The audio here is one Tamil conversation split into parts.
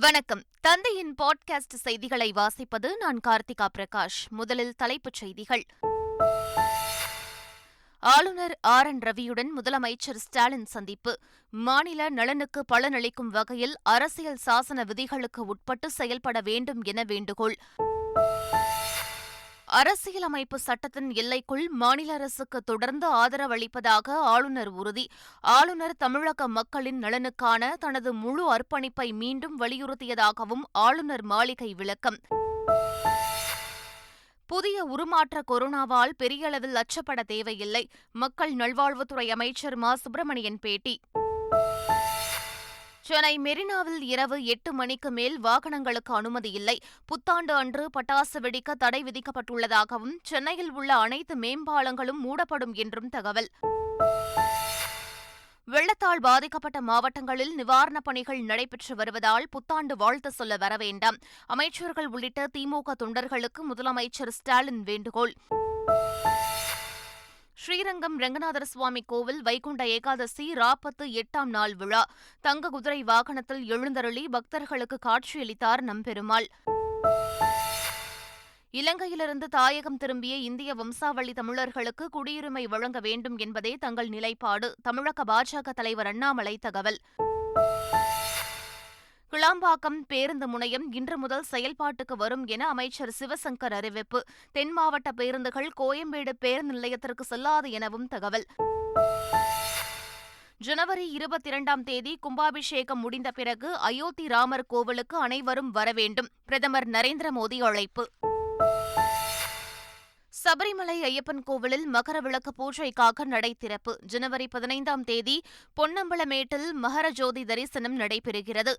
வணக்கம். தந்தையின் பாட்காஸ்ட் செய்திகளை வாசிப்பது நான் கார்த்திகா பிரகாஷ். முதலில் தலைப்புச் செய்திகள். ஆளுநர் ஆர். என். ரவியுடன் முதலமைச்சர் ஸ்டாலின் சந்திப்பு. மாநில நலனுக்கு பலனளிக்கும் வகையில் அரசியல் சாசன விதிகளுக்கு உட்பட்டு செயல்பட வேண்டும் என வேண்டுகோள். அரசியலமைப்பு சட்டத்தின் எல்லைக்குள் மாநில அரசுக்கு தொடர்ந்து ஆதரவளிப்பதாக ஆளுநர் உறுதி. ஆளுநர் தமிழக மக்களின் நலனுக்கான தனது முழு அர்ப்பணிப்பை மீண்டும் வலியுறுத்தியதாகவும் ஆளுநர் மாளிகை விளக்கம். புதிய உருமாற்ற கொரோனாவால் பெரிய அளவில் அச்சப்பட தேவையில்லை. மக்கள் நல்வாழ்வுத்துறை அமைச்சர் மா. சுப்பிரமணியன் பேட்டி. சென்னை மெரினாவில் இரவு எட்டு மணிக்கு மேல் வாகனங்களுக்கு அனுமதி இல்லை. புத்தாண்டு அன்று பட்டாசு வெடிக்க தடை விதிக்கப்பட்டுள்ளதாகவும் சென்னையில் உள்ள அனைத்து மேம்பாலங்களும் மூடப்படும் என்றும் தகவல். வெள்ளத்தால் பாதிக்கப்பட்ட மாவட்டங்களில் நிவாரணப் பணிகள் நடைபெற்று வருவதால் புத்தாண்டு வாழ்த்து சொல்ல வரவேண்டாம் அமைச்சர்கள் உள்ளிட்ட திமுக தொண்டர்களுக்கு முதலமைச்சர் ஸ்டாலின் வேண்டுகோள். ஸ்ரீரங்கம் ரங்கநாதர் சுவாமி கோவில் வைகுண்ட ஏகாதசி ராப்பத்து எட்டாம் நாள் விழா. தங்க குதிரை வாகனத்தில் எழுந்தருளி பக்தர்களுக்கு காட்சியளித்தார் நம்பெருமாள். இலங்கையிலிருந்து தாயகம் திரும்பிய இந்திய வம்சாவளி தமிழர்களுக்கு குடியுரிமை வழங்க வேண்டும் என்பதே தங்கள் நிலைப்பாடு தமிழக பாஜக தலைவர் அண்ணாமலை தகவல். கிளாம்பாக்கம் பேருந்து முனையம் இன்று முதல் செயல்பாட்டுக்கு வரும் என அமைச்சர் சிவசங்கர் அறிவிப்பு. தென் மாவட்ட பேருந்துகள் கோயம்பேடு பேருந்து நிலையத்திற்கு செல்லாது எனவும் தகவல். ஜனவரி இருபத்தி இரண்டாம் தேதி கும்பாபிஷேகம் முடிந்த பிறகு அயோத்தி ராமர் கோவிலுக்கு அனைவரும் வரவேண்டும் பிரதமர் நரேந்திர மோடி அழைப்பு. சபரிமலை ஐயப்பன் கோவிலில் மகர விளக்கு பூஜைக்காக நடை திறப்பு. ஜனவரி பதினைந்தாம் தேதி பொன்னம்பலமேட்டில் மகர ஜோதி தரிசனம் நடைபெறுகிறது.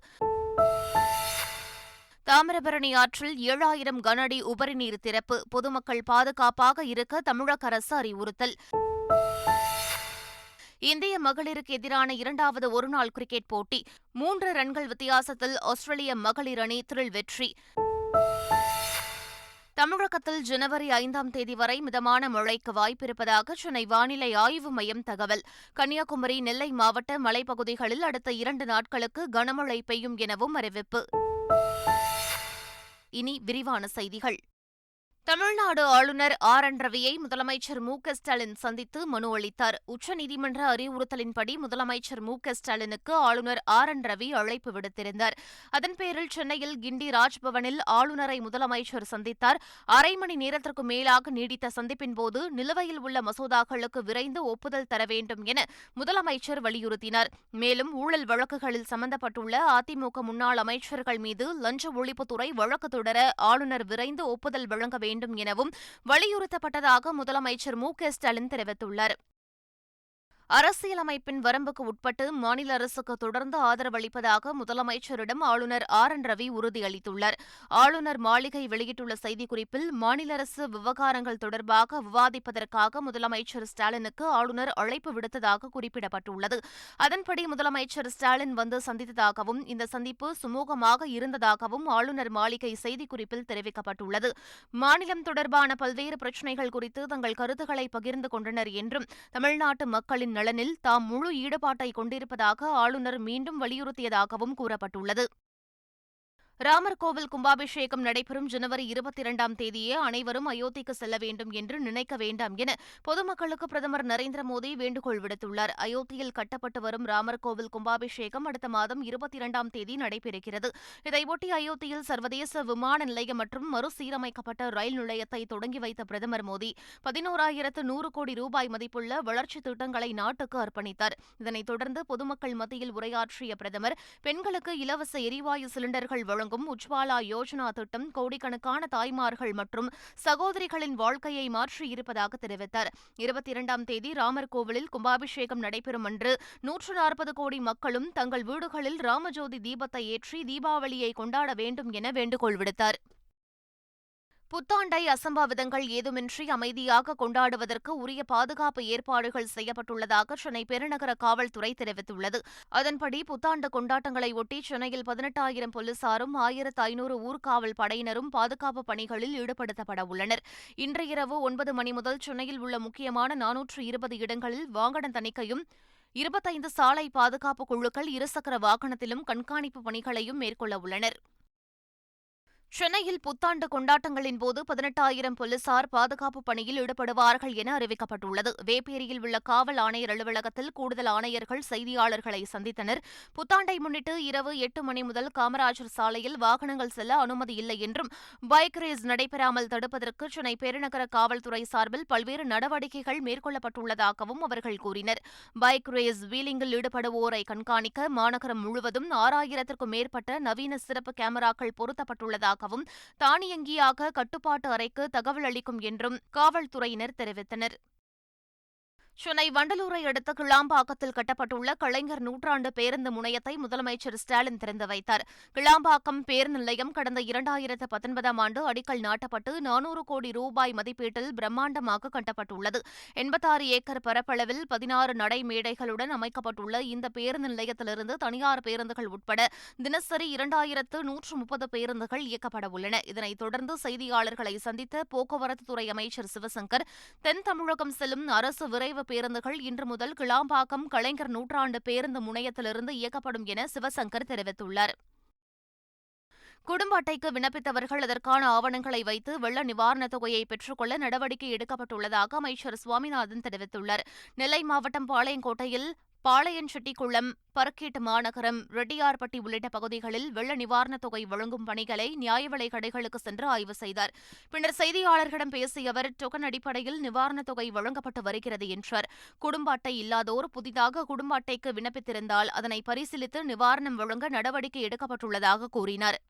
தாமிரபரணி ஆற்றில் ஏழாயிரம் கனஅடி உபரிநீர் திறப்பு. பொதுமக்கள் பாதுகாப்பாக இருக்க தமிழக அரசு அறிவுறுத்தல். இந்திய மகளிருக்கு எதிரான இரண்டாவது ஒருநாள் கிரிக்கெட் போட்டி. மூன்று ரன்கள் வித்தியாசத்தில் ஆஸ்திரேலிய மகளிர் அணி திரில் வெற்றி. தமிழகத்தில் ஜனவரி ஐந்தாம் தேதி வரை மிதமான மழைக்கு வாய்ப்பிருப்பதாக சென்னை வானிலை ஆய்வு மையம் தகவல். கன்னியாகுமரி நெல்லை மாவட்ட மலைப்பகுதிகளில் அடுத்த இரண்டு நாட்களுக்கு கனமழை பெய்யும் எனவும் அறிவிப்பு. இனி விரிவான செய்திகள். தமிழ்நாடு ஆளுநர் ஆர். என். ரவியை முதலமைச்சர் மு. க. ஸ்டாலின் சந்தித்து மனு அளித்தார். உச்சநீதிமன்ற அறிவுறுத்தலின்படி முதலமைச்சர் மு. க. ஸ்டாலினுக்கு ஆளுநர் ஆர். என். ரவி அழைப்பு விடுத்திருந்தார். அதன் பேரில் சென்னையில் கிண்டி ராஜ்பவனில் ஆளுநரை முதலமைச்சர் சந்தித்தார். அரை மணி நேரத்திற்கு மேலாக நீடித்த சந்திப்பின்போது நிலுவையில் உள்ள மசோதாக்களுக்கு விரைந்து ஒப்புதல் தர வேண்டும் என முதலமைச்சர் வலியுறுத்தினார். மேலும் ஊழல் வழக்குகளில் சம்பந்தப்பட்டுள்ள அதிமுக முன்னாள் அமைச்சர்கள் மீது லஞ்ச ஒழிப்புத்துறை வழக்கு தொடர ஆளுநர் விரைந்து ஒப்புதல் வழங்க வேண்டும் வேண்டும் எனவும் வலியுறுத்தப்பட்டதாக முதலமைச்சர் மு ஸ்டாலின் தெரிவித்துள்ளார். அரசியலமைப்பின் வரம்புக்கு உட்பட்டு மாநில அரசுக்கு தொடர்ந்து ஆதரவளிப்பதாக முதலமைச்சரிடம் ஆளுநர் ஆர். என். ரவி உறுதியளித்துள்ளார். ஆளுநர் மாளிகை வெளியிட்டுள்ள செய்திக்குறிப்பில் மாநில அரசு விவகாரங்கள் தொடர்பாக விவாதிப்பதற்காக முதலமைச்சர் ஸ்டாலினுக்கு ஆளுநர் அழைப்பு விடுத்ததாக குறிப்பிடப்பட்டுள்ளது. அதன்படி முதலமைச்சர் ஸ்டாலின் வந்து சந்தித்ததாகவும் இந்த சந்திப்பு சுமூகமாக இருந்ததாகவும் ஆளுநர் மாளிகை செய்திக்குறிப்பில் தெரிவிக்கப்பட்டுள்ளது. மாநிலம் தொடர்பான பல்வேறு பிரச்சினைகள் குறித்து தங்கள் கருத்துக்களை பகிர்ந்து கொண்டனர் என்றும் தமிழ்நாட்டு மக்களின் நலனில் தாம் முழு ஈடுபாட்டை கொண்டிருப்பதாக ஆளுநர் மீண்டும் வலியுறுத்தியதாகவும் கூறப்பட்டுள்ளது. ராமர் கோவில் கும்பாபிஷேகம் நடைபெறும் ஜனவரி இருபத்தி இரண்டாம் தேதியே அனைவரும் அயோத்திக்கு செல்ல வேண்டும் என்று நினைக்க வேண்டாம் என பொதுமக்களுக்கு பிரதமர் நரேந்திர மோடி வேண்டுகோள் விடுத்துள்ளார். அயோத்தியில் கட்டப்பட்டு வரும் ராமர் கோவில் கும்பாபிஷேகம் அடுத்த மாதம் இருபத்தி இரண்டாம் தேதி நடைபெறுகிறது. இதையொட்டி அயோத்தியில் சர்வதேச விமான நிலையம் மற்றும் மறுசீரமைக்கப்பட்ட ரயில் நிலையத்தை தொடங்கி வைத்த பிரதமர் மோடி பதினோராயிரத்து நூறு கோடி ரூபாய் மதிப்புள்ள வளர்ச்சித் திட்டங்களை நாட்டுக்கு அர்ப்பணித்தார். இதனைத் தொடர்ந்து பொதுமக்கள் மத்தியில் உரையாற்றிய பிரதமர் பெண்களுக்கு இலவச எரிவாயு சிலிண்டர்கள் வழங்கும் வழங்கும் உஜ்வாலா யோஜனா திட்டம் கோடிக்கணக்கான தாய்மார்கள் மற்றும் சகோதரிகளின் வாழ்க்கையை மாற்றியிருப்பதாக தெரிவித்தார். இருபத்தி இரண்டாம் தேதி ராமர் கோவிலில் கும்பாபிஷேகம் நடைபெறும் அன்று நூற்று நாற்பது கோடி மக்களும் தங்கள் வீடுகளில் ராமஜோதி தீபத்தை ஏற்றி தீபாவளியை கொண்டாட வேண்டும் என வேண்டுகோள் விடுத்தார். புத்தாண்டை அசம்பாவிதங்கள் ஏதுமின்றி அமைதியாக கொண்டாடுவதற்கு உரிய பாதுகாப்பு ஏற்பாடுகள் செய்யப்பட்டுள்ளதாக சென்னை பெருநகர காவல்துறை தெரிவித்துள்ளது. அதன்படி புத்தாண்டு கொண்டாட்டங்களை ஒட்டி சென்னையில் பதினெட்டாயிரம் போலீசாரும் ஆயிரத்து ஐநூறு ஊர்காவல் படையினரும் பாதுகாப்பு பணிகளில் ஈடுபடுத்தப்பட உள்ளனர். இன்று இரவு ஒன்பது மணி முதல் சென்னையில் உள்ள முக்கியமான நானூற்று இருபது இடங்களில் வாகன தணிக்கையும் இருபத்தைந்து சாலை பாதுகாப்பு குழுக்கள் இருசக்கர வாகனத்திலும் கண்காணிப்பு பணிகளையும் மேற்கொள்ள உள்ளனர். சென்னையில் புத்தாண்டு கொண்டாட்டங்களின் போது பதினெட்டாயிரம் போலீசார் பாதுகாப்பு பணியில் ஈடுபடுவார்கள் என அறிவிக்கப்பட்டுள்ளது. வேப்பேரியில் உள்ள காவல் ஆணையர் அலுவலகத்தில் கூடுதல் ஆணையர்கள் செய்தியாளர்களை சந்தித்தனர். புத்தாண்டை முன்னிட்டு இரவு எட்டு மணி முதல் காமராஜர் சாலையில் வாகனங்கள் செல்ல அனுமதி இல்லை என்றும் பைக் ரேஸ் நடைபெறாமல் தடுப்பதற்கு சென்னை பெருநகர காவல்துறை சார்பில் பல்வேறு நடவடிக்கைகள் மேற்கொள்ளப்பட்டுள்ளதாகவும் அவர்கள் கூறினர். பைக் ரேஸ் வீலிங்கில் ஈடுபடுவோரை கண்காணிக்க மாநகரம் முழுவதும் ஆறாயிரத்திற்கும் மேற்பட்ட நவீன சிறப்பு கேமராக்கள் பொருத்தப்பட்டுள்ளதாக உள்ளதாகவும் தானியங்கியாக கட்டுப்பாட்டு அறைக்கு தகவல் அளிக்கும் என்றும் காவல்துறையினர் தெரிவித்தனர். சென்னை வண்டலூரை அடுத்த கிளாம்பாக்கத்தில் கட்டப்பட்டுள்ள கலைஞர் நூற்றாண்டு பேருந்து முனையத்தை முதலமைச்சர் ஸ்டாலின் திறந்து வைத்தார். கிளாம்பாக்கம் பேருந்து நிலையம் கடந்த இரண்டாயிரத்து பத்தொன்பதாம் ஆண்டு அடிக்கல் நாட்டப்பட்டு நானூறு கோடி ரூபாய் மதிப்பீட்டில் பிரம்மாண்டமாக கட்டப்பட்டுள்ளது. எண்பத்தாறு ஏக்கர் பரப்பளவில் பதினாறு நடைமேடைகளுடன் அமைக்கப்பட்டுள்ள இந்த பேருந்து நிலையத்திலிருந்து தனியார் பேருந்துகள் உட்பட தினசரி இரண்டாயிரத்து நூற்று முப்பது பேருந்துகள் இயக்கப்பட உள்ளன. இதனைத் தொடர்ந்து செய்தியாளர்களை சந்தித்த போக்குவரத்துத்துறை அமைச்சர் சிவசங்கர் தென் தமிழகம் செல்லும் அரசு விரைவு பேருந்துகள் இன்று முதல் கிளாம்பாக்கம் கலைஞர் நூற்றாண்டு பேருந்து முனையத்திலிருந்து இயக்கப்படும் என சிவசங்கர் தெரிவித்துள்ளார். குடும்ப அட்டைக்கு விண்ணப்பித்தவர்கள் அதற்கான ஆவணங்களை வைத்து வெள்ள நிவாரணத் தொகையை பெற்றுக்கொள்ள நடவடிக்கை எடுக்கப்பட்டுள்ளதாக அமைச்சர் சுவாமிநாதன் தெரிவித்துள்ளார். நெல்லை மாவட்டம் பாளையங்கோட்டையில் பாளையன்செட்டிக்குளம் பரக்கேட்டு மாநகரம் ரெட்டியார்பட்டி உள்ளிட்ட பகுதிகளில் வெள்ள நிவாரணத் தொகை வழங்கும் பணிகளை நியாய விலை கடைகளுக்கு சென்று ஆய்வு செய்தார். பின்னர் செய்தியாளர்களிடம் பேசிய அவர் டொக்கன் அடிப்படையில் நிவாரணத் தொகை வழங்கப்பட்டு வருகிறது என்றார். குடும்ப அட்டை இல்லாதோர் புதிதாக குடும்ப அட்டைக்கு விண்ணப்பித்திருந்தால் அதனை பரிசீலித்து நிவாரணம் வழங்க நடவடிக்கை எடுக்கப்பட்டுள்ளதாக கூறினார்.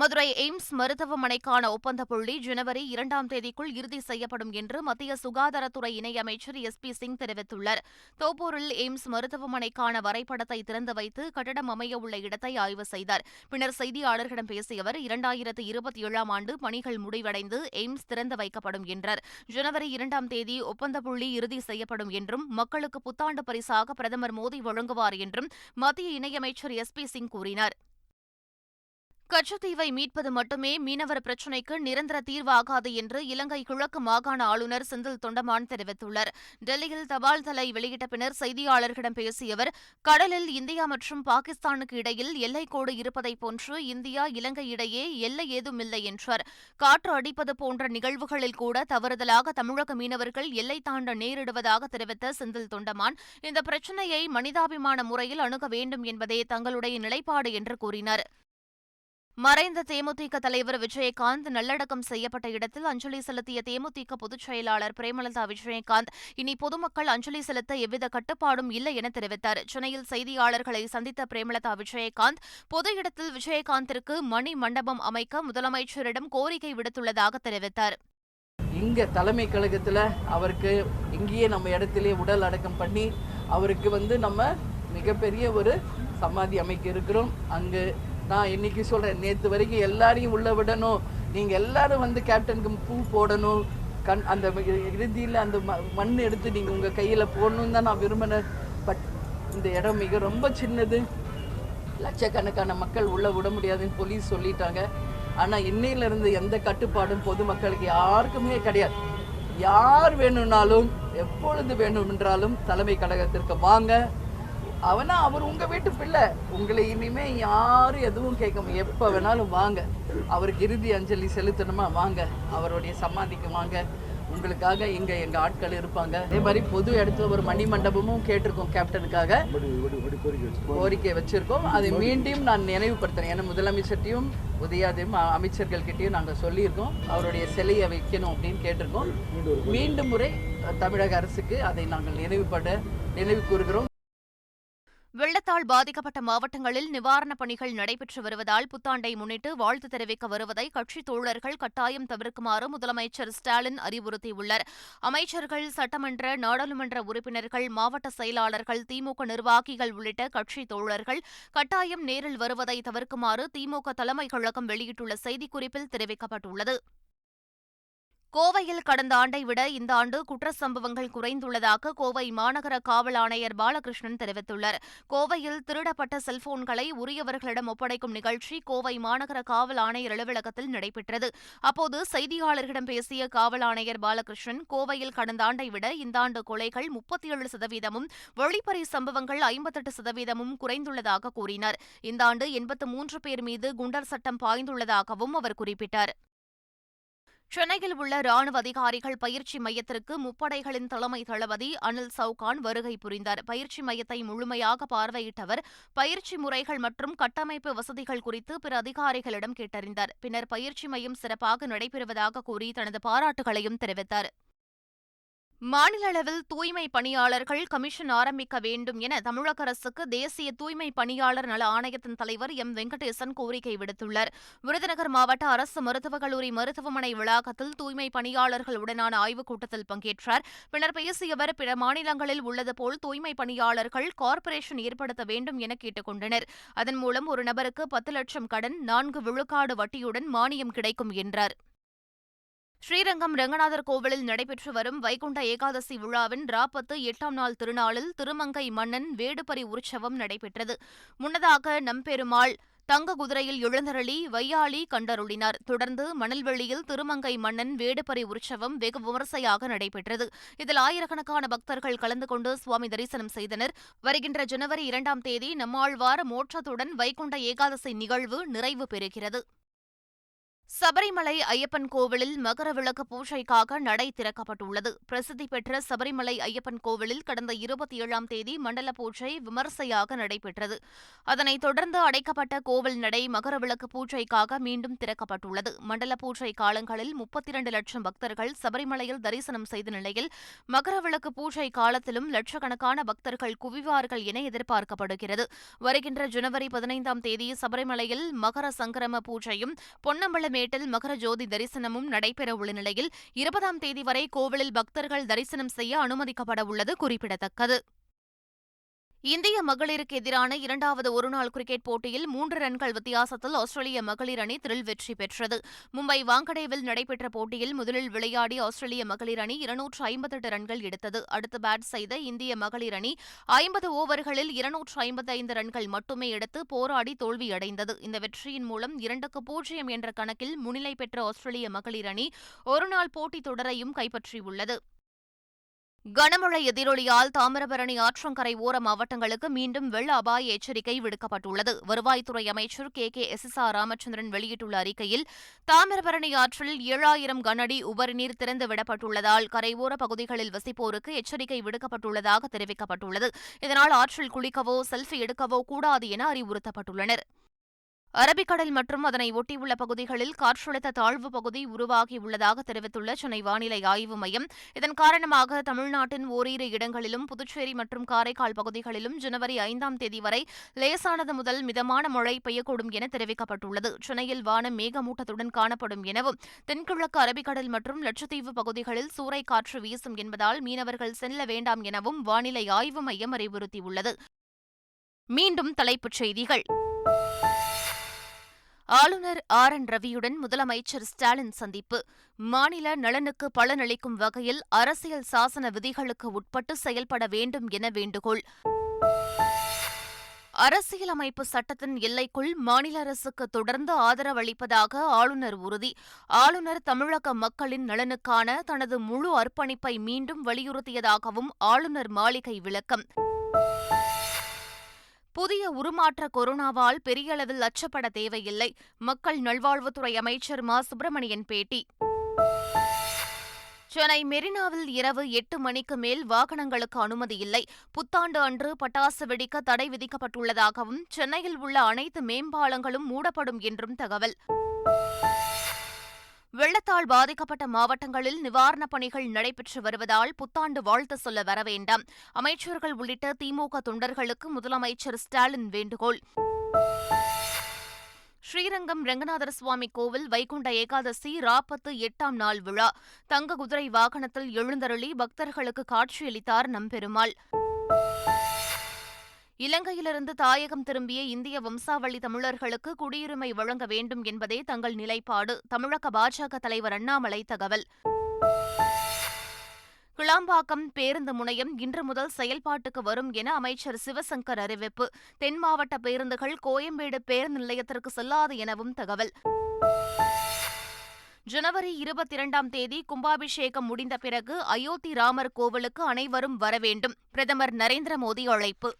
மதுரை எய்ம்ஸ் மருத்துவமனைக்கான ஒப்பந்த புள்ளி ஜனவரி இரண்டாம் தேதிக்குள் இறுதி செய்யப்படும் என்று மத்திய சுகாதாரத்துறை இணையமைச்சர் எஸ் பி சிங் தெரிவித்துள்ளார். தோப்பூரில் எய்ம்ஸ் மருத்துவமனைக்கான வரைபடத்தை திறந்து வைத்து கட்டடம் அமைய உள்ள இடத்தை ஆய்வு செய்தார். பின்னர் செய்தியாளர்களிடம் பேசிய அவர் இரண்டாயிரத்து இருபத்தி ஏழாம் ஆண்டு பணிகள் முடிவடைந்து எய்ம்ஸ் திறந்து வைக்கப்படும் என்றார். ஜனவரி இரண்டாம் தேதி ஒப்பந்த புள்ளி இறுதி செய்யப்படும் என்றும் மக்களுக்கு புத்தாண்டு பரிசாக பிரதமர் மோடி வழங்குவார் என்றும் மத்திய இணையமைச்சர் எஸ் பி சிங் கூறினார். கச்சத்தீவை மீட்பது மட்டுமே மீனவர் பிரச்சினைக்கு நிரந்தர தீர்வாகாது என்று இலங்கை கிழக்கு மாகாண ஆளுநர் செந்தில் தொண்டமான் தெரிவித்துள்ளார். டெல்லியில் தபால் தலை வெளியிட்ட பின்னர் செய்தியாளர்களிடம் பேசிய அவர் கடலில் இந்தியா மற்றும் பாகிஸ்தானுக்கு இடையில் எல்லைக்கோடு இருப்பதைப் போன்று இந்தியா இலங்கை இடையே எல்லை ஏதுமில்லை என்றார். காற்று அடிப்பது போன்ற நிகழ்வுகளில் கூட தவறுதலாக தமிழக மீனவர்கள் எல்லை தாண்ட நேரிடுவதாக தெரிவித்த செந்தில் தொண்டமான் இந்த பிரச்சினையை மனிதாபிமான முறையில் அணுக வேண்டும் என்பதே தங்களுடைய நிலைப்பாடு என்று கூறினார். மறைந்த தேமுதிக தலைவர் விஜயகாந்த் நல்லடக்கம் செய்யப்பட்ட இடத்தில் அஞ்சலி செலுத்திய தேமுதிக பொதுச் செயலாளர் பிரேமலதா விஜயகாந்த் இனி பொதுமக்கள் அஞ்சலி செலுத்த எவ்வித கட்டுப்பாடும் இல்லை என தெரிவித்தார். சென்னையில் செய்தியாளர்களை சந்தித்த பிரேமலதா விஜயகாந்த் பொது இடத்தில் விஜயகாந்திற்கு மணி மண்டபம் அமைக்க முதலமைச்சரிடம் கோரிக்கை விடுத்துள்ளதாக தெரிவித்தார். இங்க தலைமை கழகத்தில் அவருக்கு இங்கேயே நம்ம இடத்திலே உடல் அடக்கம் பண்ணி அவருக்கு வந்து நம்ம மிகப்பெரிய ஒரு சமாதி அமைக்க இருக்கிறோம். அங்கு நான் இன்னைக்கு சொல்கிறேன் நேற்று வரைக்கும் எல்லாரையும் உள்ள விடணும். நீங்கள் எல்லாரும் வந்து கேப்டனுக்கு பூ போடணும். கண் அந்த இறுதியில் அந்த மண் எடுத்து நீங்கள் உங்கள் கையில் போடணும்னு தான் நான் விரும்பினேன். பட் இந்த இடம் மிக ரொம்ப சின்னது. லட்சக்கணக்கான மக்கள் உள்ளே விட முடியாதுன்னு போலீஸ் சொல்லிட்டாங்க. ஆனால் இன்னையிலேருந்து எந்த கட்டுப்பாடும் பொதுமக்களுக்கு யாருக்குமே கிடையாது. யார் வேணும்னாலும் எப்பொழுது வேணுமென்றாலும் தலைமை கழகத்திற்கு வாங்க. அவனா அவர் உங்க வீட்டு பிள்ளை. உங்களை இனிமே யாரும் எதுவும் கேட்க எப்ப வேணாலும் வாங்க. அவருக்கு இறுதி அஞ்சலி செலுத்தணுமா? வாங்க. அவருடைய சமாதிக்கு வாங்க. உங்களுக்காக இங்க எங்க ஆட்கள் இருப்பாங்க. அதே மாதிரி பொது இடத்துல ஒரு மணி மண்டபமும் கேட்டிருக்கோம் கேப்டனுக்காக. கோரிக்கை வச்சிருக்கோம். அதை மீண்டும் நான் நினைவுபடுத்துறேன். ஏன்னா முதலமைச்சர்ட்டையும் உதயாதையும் அமைச்சர்கள் கிட்டையும் நாங்கள் சொல்லியிருக்கோம். அவருடைய சிலையை வைக்கணும் அப்படின்னு கேட்டிருக்கோம். மீண்டும் முறை தமிழக அரசுக்கு அதை நாங்கள் நினைவுபட நினைவு கூறுகிறோம். வெள்ளத்தால் பாதிக்கப்பட்ட மாவட்டங்களில் நிவாரணப் பணிகள் நடைபெற்று வருவதால் புத்தாண்டை முன்னிட்டு வாழ்த்து தெரிவிக்க வருவதை கட்சித் தோழர்கள் கட்டாயம் தவிர்க்குமாறு முதலமைச்சர் ஸ்டாலின் அறிவுறுத்தியுள்ளார். அமைச்சர்கள் சட்டமன்ற நாடாளுமன்ற உறுப்பினர்கள் மாவட்ட செயலாளர்கள் திமுக நிர்வாகிகள் உள்ளிட்ட கட்சித் தோழர்கள் கட்டாயம் நேரில் வருவதை தவிர்க்குமாறு திமுக தலைமை கழகம் வெளியிட்டுள்ள செய்திக்குறிப்பில் தெரிவிக்கப்பட்டுள்ளது. கோவையில் கடந்த ஆண்டை விட இந்த ஆண்டு குற்ற சம்பவங்கள் குறைந்துள்ளதாக கோவை மாநகர காவல் ஆணையர் பாலகிருஷ்ணன் தெரிவித்துள்ளார். கோவையில் திருடப்பட்ட செல்போன்களை உரியவர்களிடம் ஒப்படைக்கும் நிகழ்ச்சி கோவை மாநகர காவல் ஆணையர் அலுவலகத்தில் நடைபெற்றது. அப்போது செய்தியாளர்களிடம் பேசிய காவல் ஆணையர் பாலகிருஷ்ணன் கோவையில் கடந்த ஆண்டை விட இந்த ஆண்டு கொலைகள் முப்பத்தி ஏழு சதவீதமும் வெளிப்பறை சம்பவங்கள் ஐம்பத்தெட்டு சதவீதமும் குறைந்துள்ளதாக கூறினார். இந்த ஆண்டு எண்பத்து மூன்று பேர் மீது குண்டர் சட்டம் பாய்ந்துள்ளதாகவும் அவர் குறிப்பிட்டார். சென்னையில் உள்ள ராணுவ அதிகாரிகள் பயிற்சி மையத்திற்கு முப்படைகளின் தலைமை தளபதி அனில் சவுகான் வருகை புரிந்தார். பயிற்சி மையத்தை முழுமையாக பார்வையிட்டவர் பயிற்சி முறைகள் மற்றும் கட்டமைப்பு வசதிகள் குறித்து பிற அதிகாரிகளிடம் கேட்டறிந்தார். பின்னர் பயிற்சி மையம் சிறப்பாக நடைபெறுவதாக கூறி தனது பாராட்டுகளையும் தெரிவித்தார். மாநில அளவில் தூய்மை பணியாளர்கள் கமிஷன் ஆரம்பிக்க வேண்டும் என தமிழக அரசுக்கு தேசிய தூய்மை பணியாளர் நல ஆணையத்தின் தலைவர் எம். வெங்கடேசன் கோரிக்கை விடுத்துள்ளார். விருதுநகர் மாவட்ட அரசு மருத்துவக் கல்லூரி மருத்துவமனை வளாகத்தில் தூய்மை பணியாளர்களுடனான ஆய்வுக் கூட்டத்தில் பங்கேற்றார். பின்னர் பேசிய அவர் பிற மாநிலங்களில் உள்ளது போல் தூய்மை பணியாளர்கள் கார்ப்பரேஷன் ஏற்படுத்த வேண்டும் என கேட்டுக் கொண்டனர். அதன் மூலம் ஒரு நபருக்கு பத்து லட்சம் கடன் நான்கு விழுக்காடு வட்டியுடன் மானியம் கிடைக்கும் என்றார். ஸ்ரீரங்கம் ரங்கநாதர் கோவிலில் நடைபெற்று வரும் வைகுண்ட ஏகாதசி விழாவின் ராப்பத்து எட்டாம் நாள் திருநாளில் திருமங்கை மன்னன் வேடுபரி உற்சவம் நடைபெற்றது. முன்னதாக நம்பெருமாள் தங்க குதிரையில் எழுந்தருளி வையாளி கண்டருளினார். தொடர்ந்து மணல்வெளியில் திருமங்கை மன்னன் வேடுபரி உற்சவம் வெகு விமர்சையாக நடைபெற்றது. இதில் ஆயிரக்கணக்கான பக்தர்கள் கலந்து கொண்டு சுவாமி தரிசனம் செய்தனர். வருகின்ற ஜனவரி இரண்டாம் தேதி நம்மாழ்வார் மோட்சத்துடன் வைகுண்ட ஏகாதசி நிகழ்வு நிறைவு பெறுகிறது. சபரிமலை ஐயப்பன் கோவிலில் மகர விளக்கு பூஜைக்காக நடை திறக்கப்பட்டுள்ளது. பிரசித்தி பெற்ற சபரிமலை ஐயப்பன் கோவிலில் கடந்த இருபத்தி ஏழாம் தேதி மண்டல பூஜை விமர்சையாக நடைபெற்றது. அதனைத் தொடர்ந்து அடைக்கப்பட்ட கோவில் நடை மகர விளக்கு பூஜைக்காக மீண்டும் திறக்கப்பட்டுள்ளது. மண்டல பூஜை காலங்களில் முப்பத்தி இரண்டு லட்சம் பக்தர்கள் சபரிமலையில் தரிசனம் செய்த நிலையில் மகர விளக்கு பூஜை காலத்திலும் லட்சக்கணக்கான பக்தர்கள் குவிவார்கள் என எதிர்பார்க்கப்படுகிறது. வருகின்ற ஜனவரி பதினைந்தாம் தேதி சபரிமலையில் மகர சங்கரம பூஜையும் பொன்னம்பலம் மேட்டில் மகர ஜோதி தரிசனமும் நடைபெறவுள்ள நிலையில் இருபதாம் தேதி வரை கோவிலில் பக்தர்கள் தரிசனம் செய்ய அனுமதிக்கப்பட உள்ளது குறிப்பிடத்தக்கது. இந்திய மகளிருக்கு எதிரான இரண்டாவது ஒருநாள் கிரிக்கெட் போட்டியில் மூன்று ரன்கள் வித்தியாசத்தில் ஆஸ்திரேலிய மகளிர் அணி திரில் வெற்றி பெற்றது. மும்பை வாங்கடேவில் நடைபெற்ற போட்டியில் முதலில் விளையாடி ஆஸ்திரேலிய மகளிர் அணி இருநூற்று ஐம்பத்தெட்டு ரன்கள் எடுத்தது. அடுத்து பேட் செய்த இந்திய மகளிர் அணி ஐம்பது ஓவர்களில் இருநூற்று ஐம்பத்தைந்து ரன்கள் மட்டுமே எடுத்து போராடி தோல்வியடைந்தது. இந்த வெற்றியின் மூலம் இரண்டுக்கு பூஜ்ஜியம் என்ற கணக்கில் முன்னிலை பெற்ற ஆஸ்திரேலிய மகளிர் அணி ஒருநாள் போட்டித் தொடரையும் கைப்பற்றியுள்ளது. கனமழை எதிரொலியால் தாமிரபரணி ஆற்றங்கரை ஓர மாவட்டங்களுக்கு மீண்டும் வெள்ள அபாய எச்சரிக்கை விடுக்கப்பட்டுள்ளது. வருவாய்த்துறை அமைச்சர் K. K. S. S. R. Ramachandran வெளியிட்டுள்ள அறிக்கையில் தாமிரபரணி ஆற்றில் ஏழாயிரம் கனஅடி உபரிநீர் திறந்து விடப்பட்டுள்ளதால் கரையோர பகுதிகளில் வசிப்போருக்கு எச்சரிக்கை விடுக்கப்பட்டுள்ளதாக தெரிவிக்கப்பட்டுள்ளது. இதனால் ஆற்றில் குளிக்கவோ செல்ஃபி எடுக்கவோ கூடாது என அறிவுறுத்தப்பட்டுள்ளனர். அரபிக்கடல் மற்றும் அதனை ஒட்டியுள்ள பகுதிகளில் காற்றழுத்த தாழ்வு பகுதி உருவாகியுள்ளதாக தெரிவித்துள்ள சென்னை வானிலை ஆய்வு மையம். இதன் காரணமாக தமிழ்நாட்டின் ஓரிரு இடங்களிலும் புதுச்சேரி மற்றும் காரைக்கால் பகுதிகளிலும் ஜனவரி ஐந்தாம் தேதி வரை லேசானது முதல் மிதமான மழை பெய்யக்கூடும் என தெரிவிக்கப்பட்டுள்ளது. சென்னையில் வானம் மேகமூட்டத்துடன் காணப்படும் எனவும் தென்கிழக்கு அரபிக்கடல் மற்றும் லட்சத்தீவு பகுதிகளில் சூறை காற்று வீசும் என்பதால் மீனவர்கள் செல்ல வேண்டாம் எனவும் வானிலை ஆய்வு மையம் அறிவுறுத்தியுள்ளது. மீண்டும் தலைப்புச் செய்திகள். ஆளுநர் ஆர். என். ரவியுடன் முதலமைச்சர் ஸ்டாலின் சந்திப்பு. மாநில நலனுக்கு பலனளிக்கும் வகையில் அரசியல் சாசன விதிகளுக்கு உட்பட்டு செயல்பட வேண்டும் என வேண்டுகோள். அரசியலமைப்பு சட்டத்தின் எல்லைக்குள் மாநில அரசுக்கு தொடர்ந்து ஆதரவளிப்பதாக ஆளுநர் உறுதி. ஆளுநர் தமிழக மக்களின் நலனுக்கான தனது முழு அர்ப்பணிப்பை மீண்டும் வலியுறுத்தியதாகவும் ஆளுநர் மாளிகை விளக்கம். புதிய உருமாற்ற கொரோனாவால் பெரிய அளவில் அச்சப்பட தேவையில்லை. மக்கள் நல்வாழ்வுத்துறை அமைச்சர் மா. சுப்பிரமணியன் பேட்டி. சென்னை மெரினாவில் இரவு எட்டு மணிக்கு மேல் வாகனங்களுக்கு அனுமதி இல்லை. புத்தாண்டு அன்று பட்டாசு வெடிக்க தடை விதிக்கப்பட்டுள்ளதாகவும் சென்னையில் உள்ள அனைத்து மேம்பாலங்களும் மூடப்படும் என்றும் தகவல். வெள்ளத்தால் பாதிக்கப்பட்ட மாவட்டங்களில் நிவாரணப் பணிகள் நடைபெற்று வருவதால் புத்தாண்டு வாழ்த்து சொல்ல வரவேண்டாம் அமைச்சர்கள் உள்ளிட்ட திமுக தொண்டர்களுக்கு முதலமைச்சர் ஸ்டாலின் வேண்டுகோள். ஸ்ரீரங்கம் ரங்கநாதர் சுவாமி கோவில் வைகுண்ட ஏகாதசி ராப்பத்து எட்டாம் நாள் விழா. தங்க குதிரை வாகனத்தில் எழுந்தருளி பக்தர்களுக்கு காட்சியளித்தார் நம்பெருமாள். இலங்கையிலிருந்து தாயகம் திரும்பிய இந்திய வம்சாவளி தமிழர்களுக்கு குடியுரிமை வழங்க வேண்டும் என்பதே தங்கள் நிலைப்பாடு தமிழக பாஜக தலைவர் அண்ணாமலை தகவல். கிளாம்பாக்கம் பேருந்து முனையம் இன்று முதல் செயல்பாட்டுக்கு வரும் என அமைச்சர் சிவசங்கர் அறிவிப்பு. தென் மாவட்ட பேருந்துகள் கோயம்பேடு பேருந்து நிலையத்திற்கு செல்லாது எனவும் தகவல். ஜனவரி இருபத்தி இரண்டாம் தேதி கும்பாபிஷேகம் முடிந்த பிறகு அயோத்தி ராமர் கோவிலுக்கு அனைவரும் வர வேண்டும் பிரதமர் நரேந்திர மோடி அழைப்பு.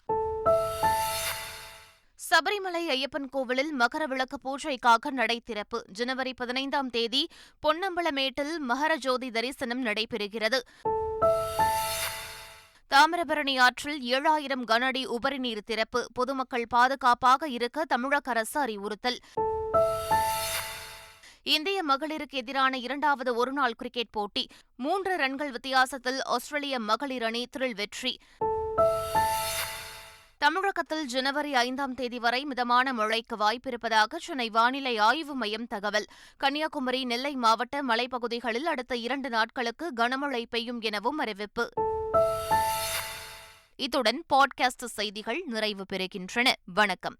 சபரிமலை ஐயப்பன் கோவிலில் மகர விளக்கு பூஜைக்காக நடை திறப்பு. ஜனவரி பதினைந்தாம் தேதி பொன்னம்பலமேட்டில் மகர ஜோதி தரிசனம் நடைபெறுகிறது. தாமிரபரணி ஆற்றில் ஏழாயிரம் கனஅடி உபரி நீர் திறப்பு. பொதுமக்கள் பாதுகாப்பாக இருக்க தமிழக அரசு அறிவுறுத்தல். இந்திய மகளிருக்கு எதிரான இரண்டாவது ஒருநாள் கிரிக்கெட் போட்டி. மூன்று ரன்கள் வித்தியாசத்தில் ஆஸ்திரேலிய மகளிர் அணி திரில் வெற்றி. தமிழகத்தில் ஜனவரி ஐந்தாம் தேதி வரை மிதமான மழைக்கு வாய்ப்பிருப்பதாக சென்னை வானிலை ஆய்வு மையம் தகவல். கன்னியாகுமரி நெல்லை மாவட்ட மலைப்பகுதிகளில் அடுத்த இரண்டு நாட்களுக்கு கனமழை பெய்யும் எனவும் அறிவிப்பு. இத்துடன் பாட்காஸ்ட் செய்திகள் நிறைவு பெறுகின்றன. வணக்கம்.